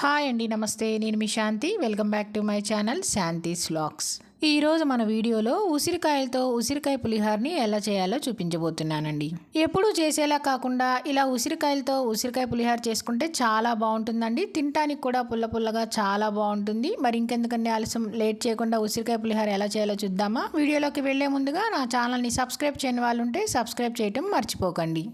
Hi అండి నమస్తే. నేను మీ Shanti. Welcome back to my channel Shanti vlogs ఈరోజు మన వీడియోలో ఉసిరికాయలతో ఉసిరికాయ పులిహార్ని ఎలా చేయాలో చూపించబోతున్నానండి. ఎప్పుడూ చేసేలా కాకుండా ఇలా ఉసిరికాయలతో ఉసిరికాయ పులిహార చేసుకుంటే చాలా బాగుంటుందండి. తినటానికి కూడా పుల్ల పుల్లగా చాలా బాగుంటుంది. మరి ఇంకెందుకంటే ఆలస్యం? లేట్ చేయకుండా ఉసిరికాయ పులిహార ఎలా చేయాలో చూద్దామా? వీడియోలోకి వెళ్ళే ముందుగా నా ఛానల్ని సబ్స్క్రైబ్ చేయని వాళ్ళు ఉంటే సబ్స్క్రైబ్ చేయటం మర్చిపోకండి.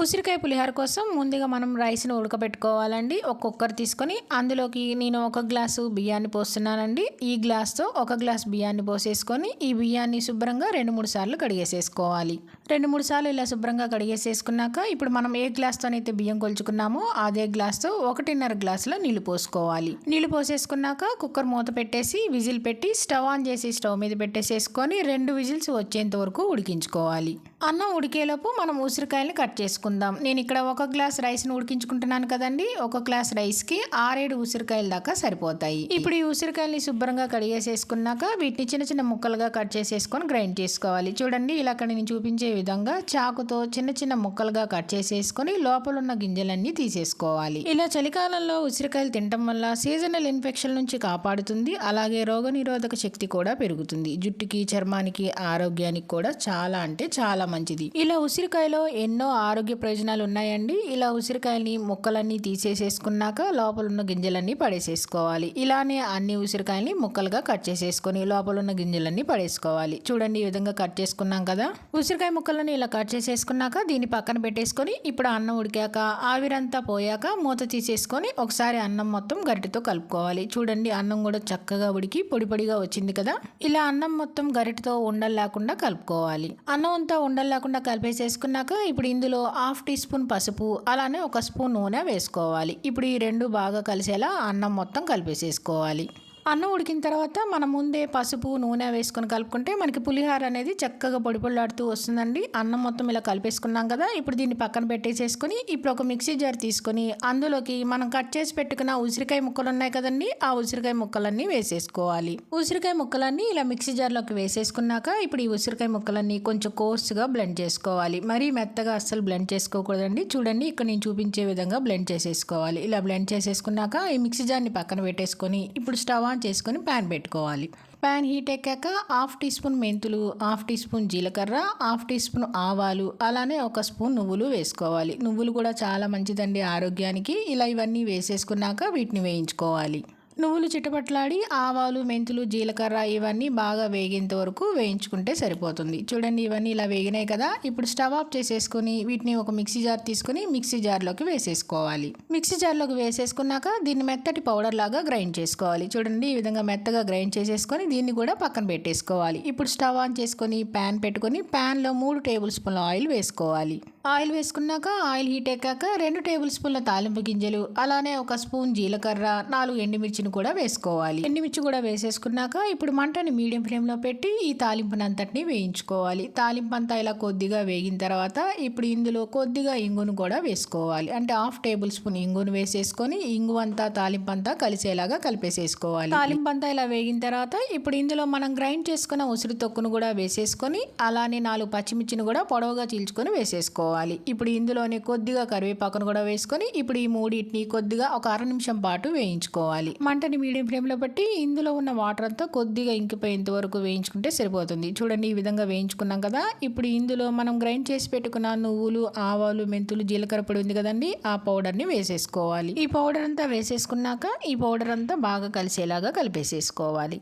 ఉసిరికాయ పులిహోర కోసం ముందుగా మనం రైస్ను ఉడకబెట్టుకోవాలండి. ఒక కుక్కర్ తీసుకొని అందులోకి నేను ఒక గ్లాసు బియ్యాన్ని పోస్తున్నానండి. ఈ గ్లాస్తో ఒక గ్లాస్ బియ్యాన్ని పోసేసుకొని ఈ బియ్యాన్ని శుభ్రంగా రెండు మూడు సార్లు కడిగేసేసుకోవాలి. రెండు మూడు సార్లు ఇలా శుభ్రంగా కడిగేసేసుకున్నాక ఇప్పుడు మనం ఏ గ్లాస్తోనైతే బియ్యం కొలుచుకున్నామో అదే గ్లాస్తో ఒకటిన్నర గ్లాసులో నీళ్ళు పోసుకోవాలి. నీళ్ళు పోసేసుకున్నాక కుక్కర్ మూత పెట్టేసి విజిల్ పెట్టి స్టవ్ ఆన్ చేసి స్టవ్ మీద పెట్టేసేసుకొని రెండు విజిల్స్ వచ్చేంత వరకు ఉడికించుకోవాలి. అన్నం ఉడికేలోపు మనం ఉసిరికాయలు కట్ చేసుకుందాం నేను ఇక్కడ ఒక గ్లాస్ రైస్ని ఉడికించుకుంటున్నాను కదండి. ఒక గ్లాస్ రైస్కి ఆరేడు ఉసిరికాయల దాకా సరిపోతాయి. ఇప్పుడు ఈ ఉసిరికాయల్ని శుభ్రంగా కడిగేసేసుకున్నాక వీటిని చిన్న చిన్న ముక్కలుగా కట్ చేసేసుకొని గ్రైండ్ చేసుకోవాలి. చూడండి ఇలా అక్కడ నేను చూపించే విధంగా చాకుతో చిన్న చిన్న ముక్కలుగా కట్ చేసేసుకొని లోపల ఉన్న గింజలన్నీ తీసేసుకోవాలి. ఇలా చలికాలంలో ఉసిరికాయలు తినటం వల్ల సీజనల్ ఇన్ఫెక్షన్ నుంచి కాపాడుతుంది. అలాగే రోగనిరోధక శక్తి కూడా పెరుగుతుంది. జుట్టుకి చర్మానికి ఆరోగ్యానికి కూడా చాలా అంటే చాలా మంచిది. ఇలా ఉసిరికాయలో ఎన్నో ఆరోగ్య ప్రయోజనాలు ఉన్నాయండి. ఇలా ఉసిరికాయలని ముక్కలన్నీ తీసేసేసుకున్నాక లోపల ఉన్న గింజలన్నీ పడేసేసుకోవాలి. ఇలానే అన్ని ఉసిరికాయల్ని ముక్కలుగా కట్ చేసేసుకొని లోపల ఉన్న గింజలన్నీ పడేసుకోవాలి. చూడండి ఈ విధంగా కట్ చేసుకున్నాం కదా. ఉసిరికాయ ముక్కలను ఇలా కట్ చేసేసుకున్నాక దీన్ని పక్కన పెట్టేసుకొని ఇప్పుడు అన్నం ఉడికాక ఆవిరంతా పోయాక మూత తీసేసుకొని ఒకసారి అన్నం మొత్తం గరిటెతో కలుపుకోవాలి. చూడండి అన్నం కూడా చక్కగా ఉడికి పొడి పొడిగా వచ్చింది కదా. ఇలా అన్నం మొత్తం గరిటెతో ఉండలు లేకుండా కలుపుకోవాలి. అన్నం అంతా ఉండలు లేకుండా కలిపేసేసుకున్నాక ఇప్పుడు ఇందులో హాఫ్ టీ స్పూన్ పసుపు అలానే ఒక స్పూన్ నూనె వేసుకోవాలి. ఇప్పుడు ఈ రెండు బాగా కలిసేలా అన్నం మొత్తం కలిపేసేసుకోవాలి. అన్నం ఉడికిన తర్వాత మనం ముందే పసుపు నూనె వేసుకొని కలుపుకుంటే మనకి పులిహార అనేది చక్కగా పొడి పొడిలాడుతూ వస్తుందండి. అన్నం మొత్తం ఇలా కలిపేసుకున్నాం కదా ఇప్పుడు దీన్ని పక్కన పెట్టేసేసుకొని ఇప్పుడు ఒక మిక్సీ జార్ తీసుకొని అందులోకి మనం కట్ చేసి పెట్టుకున్న ఉసిరికాయ ముక్కలు ఉన్నాయి కదండి ఆ ఉసిరికాయ ముక్కలన్నీ వేసేసుకోవాలి. ఉసిరికాయ ముక్కలన్నీ ఇలా మిక్సీ జార్లోకి వేసేసుకున్నాక ఇప్పుడు ఈ ఉసిరికాయ ముక్కలన్నీ కొంచెం కోర్సుగా బ్లెండ్ చేసుకోవాలి. మరీ మెత్తగా అస్సలు బ్లెండ్ చేసుకోకూడదండి. చూడండి ఇక్కడ నేను చూపించే విధంగా బ్లెండ్ చేసేసుకోవాలి. ఇలా బ్లెండ్ చేసేసుకున్నాక ఈ మిక్సీ జార్ని పక్కన పెట్టేసుకొని ఇప్పుడు స్టవ్ ఆన్ చేసుకొని ప్యాన్ పెట్టుకోవాలి. ప్యాన్ హీట్ ఎక్కాక హాఫ్ టీ స్పూన్ మెంతులు హాఫ్ టీ స్పూన్ జీలకర్ర హాఫ్ టీ స్పూన్ ఆవాలు అలానే ఒక స్పూన్ నువ్వులు వేసుకోవాలి. నువ్వులు కూడా చాలా మంచిదండి ఆరోగ్యానికి. ఇలా ఇవన్నీ వేసేసుకున్నాక వీటిని వేయించుకోవాలి. నువ్వులు చిటపట్లాడి ఆవాలు మెంతులు జీలకర్ర ఇవన్నీ బాగా వేగేంత వరకు వేయించుకుంటే సరిపోతుంది. చూడండి ఇవన్నీ ఇలా వేగినాయి కదా. ఇప్పుడు స్టవ్ ఆఫ్ చేసేసుకొని వీటిని ఒక మిక్సీ జార్ తీసుకొని మిక్సీ జార్లోకి వేసేసుకోవాలి. మిక్సీ జార్లోకి వేసేసుకున్నాక దీన్ని మెత్తటి పౌడర్ లాగా గ్రైండ్ చేసుకోవాలి. చూడండి ఈ విధంగా మెత్తగా గ్రైండ్ చేసేసుకొని దీన్ని కూడా పక్కన పెట్టేసుకోవాలి. ఇప్పుడు స్టవ్ ఆన్ చేసుకొని ప్యాన్ పెట్టుకొని ప్యాన్లో మూడు టేబుల్ స్పూన్ల ఆయిల్ వేసుకోవాలి. ఆయిల్ వేసుకున్నాక ఆయిల్ హీట్ ఎక్కాక రెండు టేబుల్ స్పూన్ల తాలింపు గింజలు అలానే ఒక స్పూన్ జీలకర్ర నాలుగు ఎండుమిర్చిని కూడా వేసుకోవాలి. ఎండుమిర్చి కూడా వేసేసుకున్నాక ఇప్పుడు మంటని మీడియం ఫ్లేమ్లో పెట్టి ఈ తాలింపునంతటిని వేయించుకోవాలి. తాలింపు అంతా ఇలా కొద్దిగా వేగిన తర్వాత ఇప్పుడు ఇందులో కొద్దిగా ఇంగును కూడా వేసుకోవాలి. అంటే హాఫ్ టేబుల్ స్పూన్ ఇంగును వేసేసుకొని ఇంగు అంతా తాలింపు అంతా కలిసేలాగా కలిపేసేసుకోవాలి. తాలింపు అంతా ఇలా వేగిన తర్వాత ఇప్పుడు ఇందులో మనం గ్రైండ్ చేసుకున్న ఉసిరి తొక్కును కూడా వేసేసుకొని అలానే నాలుగు పచ్చిమిర్చిని కూడా పొడవుగా చీల్చుకొని వేసేసుకోవాలి. ఇప్పుడు ఇందులోనే కొద్దిగా కరివేపాకును కూడా వేసుకొని ఇప్పుడు ఈ మూడింటిని కొద్దిగా ఒక అర నిమిషం పాటు వేయించుకోవాలి. మంటని మీడియం ఫ్లేమ్లో బట్టి ఇందులో ఉన్న వాటర్ అంతా కొద్దిగా ఇంకిపోయేంత వరకు వేయించుకుంటే సరిపోతుంది. చూడండి ఈ విధంగా వేయించుకున్నాం కదా. ఇప్పుడు ఇందులో మనం గ్రైండ్ చేసి పెట్టుకున్న నువ్వులు ఆవాలు మెంతులు జీలకర్ర పొడి ఉంది కదండి ఆ పౌడర్ని వేసేసుకోవాలి. ఈ పౌడర్ అంతా వేసేసుకున్నాక ఈ పౌడర్ అంతా బాగా కలిసేలాగా కలిపేసేసుకోవాలి.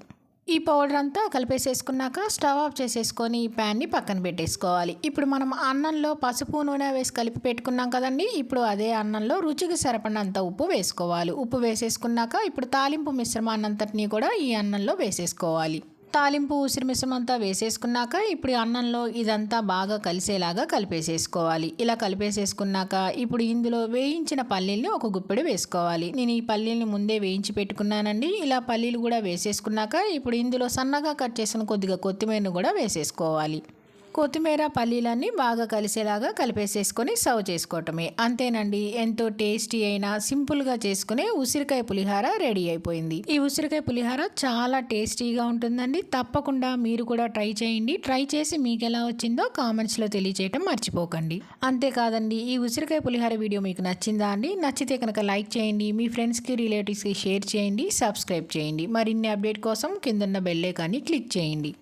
ఈ పౌడర్ అంతా కలిపేసేసుకున్నాక స్టవ్ ఆఫ్ చేసేసుకొని ఈ ప్యాన్ని పక్కన పెట్టేసుకోవాలి. ఇప్పుడు మనం అన్నంలో పసుపు నూనె వేసి కలిపి పెట్టుకున్నాం కదండి ఇప్పుడు అదే అన్నంలో రుచికి సరిపడినంత ఉప్పు వేసుకోవాలి. ఉప్పు వేసేసుకున్నాక ఇప్పుడు తాలింపు మిశ్రమాన్నంతటినీ కూడా ఈ అన్నంలో వేసేసుకోవాలి. తాలింపు ఉసిరి మిశ్రమం అంతా వేసేసుకున్నాక ఇప్పుడు అన్నంలో ఇదంతా బాగా కలిసేలాగా కలిపేసేసుకోవాలి. ఇలా కలిపేసేసుకున్నాక ఇప్పుడు ఇందులో వేయించిన పల్లీల్ని ఒక గుప్పెడు వేసుకోవాలి. నేను ఈ పల్లీల్ని ముందే వేయించి పెట్టుకున్నానండి. ఇలా పల్లీలు కూడా వేసేసుకున్నాక ఇప్పుడు ఇందులో సన్నగా కట్ చేసిన కొద్దిగా కొత్తిమీరను కూడా వేసేసుకోవాలి. కొత్తిమీర పల్లీలన్నీ బాగా కలిసేలాగా కలిపేసేసుకొని సర్వ్ చేసుకోవటమే. అంతేనండి ఎంతో టేస్టీ అయినా సింపుల్గా చేసుకునే ఉసిరికాయ పులిహార రెడీ అయిపోయింది. ఈ ఉసిరికాయ పులిహార చాలా టేస్టీగా ఉంటుందండి. తప్పకుండా మీరు కూడా ట్రై చేయండి. ట్రై చేసి మీకు ఎలా వచ్చిందో కామెంట్స్లో తెలియచేయటం మర్చిపోకండి. అంతేకాదండి ఈ ఉసిరికాయ పులిహార వీడియో మీకు నచ్చిందా అండి? నచ్చితే కనుక లైక్ చేయండి మీ ఫ్రెండ్స్కి రిలేటివ్స్కి షేర్ చేయండి సబ్స్క్రైబ్ చేయండి. మరిన్ని అప్డేట్ కోసం కిందన్న బెల్లే కానీ క్లిక్ చేయండి.